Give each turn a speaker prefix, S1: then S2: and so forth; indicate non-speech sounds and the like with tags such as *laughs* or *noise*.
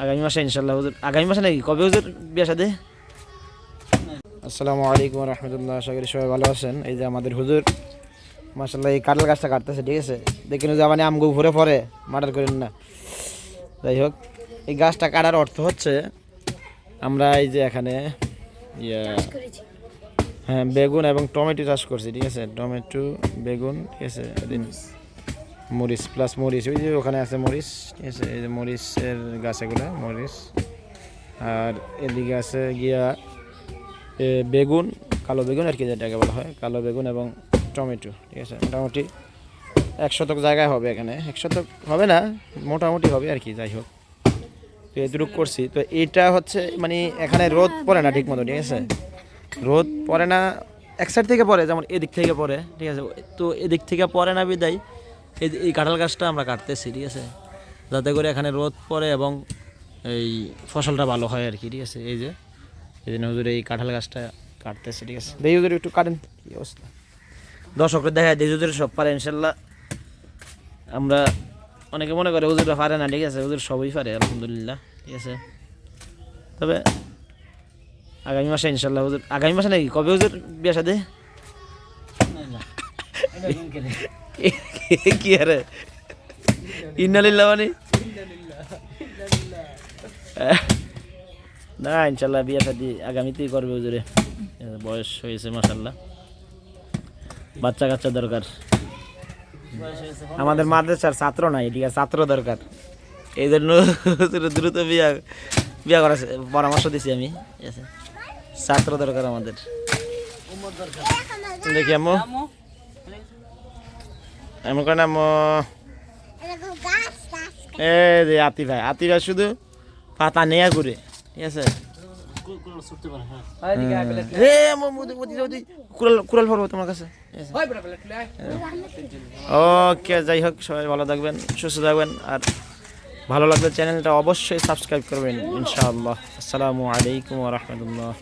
S1: আগামী মাসে ইনশাল্লাহ হুজুর। আগামী মাসে নাকি? কবে হুজুর বিয়ে সাথে আসসালামু আলাইকুম রহমতুল্লাহ আশা করি সবাই ভালো আছেন। এই যে আমাদের হুজুর মাসাল্লাহ এই কাঁঠাল গাছটা কাটতেছে ঠিক আছে? দেখেন যে মানে আমগো ঘুরে পরে মার্ডার করেন না। যাই হোক এই গাছটা কাটার অর্থ হচ্ছে আমরা এই যে এখানে ইয়া হ্যাঁ বেগুন এবং টমেটো চাষ করছি ঠিক আছে? টমেটো বেগুন ঠিক আছে? মরিচ প্লাস মরিচ ওই যে ওখানে আছে মরিচ ঠিক আছে? এই যে মরিচের গাছ এগুলো মরিচ আর এদিকে আছে গিয়া বেগুন, কালো বেগুন, আর কি যেটাকে বলা হয়, কালো বেগুন এবং টমেটো, ঠিক আছে? মোটামুটি এক শতক জায়গায় হবে এখানে। এক শতক হবে না, মোটামুটি হবে আর কি, যাই হোক। তো এতটুক করছি। তো এটা হচ্ছে মানে এখানে রোদ পড়ে না ঠিক মতো, ঠিক আছে? রোদ পড়ে না, এক সাইড থেকে পড়ে, যেমন এদিক থেকে পড়ে, ঠিক আছে? তো এদিক থেকে পড়ে না বিদায়। এই এই কাঁঠাল গাছটা আমরা কাটতেছি ঠিক আছে? যাতে করে এখানে রোদ পড়ে এবং এই ফসলটা ভালো হয় আর কি ঠিক আছে? এই যে এই জন্য হুজুর এই কাঁঠাল গাছটা কাটতেছে ঠিক আছে? দেখি হুজুর একটু কাটেন কি অবস্থা? দর্শকরা দেখা যায় হুজুর সব পারে ইনশাল্লাহ। আমরা অনেকে মনে করে হুজুররা পারে না ঠিক আছে? হুজুর সবই পারে আলহামদুলিল্লাহ ঠিক আছে? তবে আগামী মাসে ইনশাল্লাহ হুজুর আগামী মাসে নাকি? কবে হুজুর বিয়ে সাথে *laughs* কি আরে? ইন্নালিল্লাহ মানে? না ইনশাল্লাহ বিয়ে শাদি আগামীতেই করবে হুজুরে। বয়স হয়েছে মাসাল্লাহ বাচ্চা কাচ্চা দরকার। আমাদের মাদ্রাসার ছাত্র নাই ঠিক আছে ছাত্র দরকার। এই জন্য দ্রুত বিয়া বিয়া করার পরামর্শ দিছি আমি ঠিক আছে? ছাত্র দরকার আমাদের। দেখি আম্মু। এমন করে আম্মু এই যে আতি ভাই আতি ভাই শুধু পাতা নেয়া করে ঠিক আছে? কুড়াল তোমার কাছে। ওকে যাই হোক সবাই ভালো থাকবেন সুস্থ থাকবেন আর ভালো লাগলে চ্যানেলটা অবশ্যই সাবস্ক্রাইব করবেন ইনশাআল্লাহ। আসসালামু আলাইকুম রহমতুল্লাহ।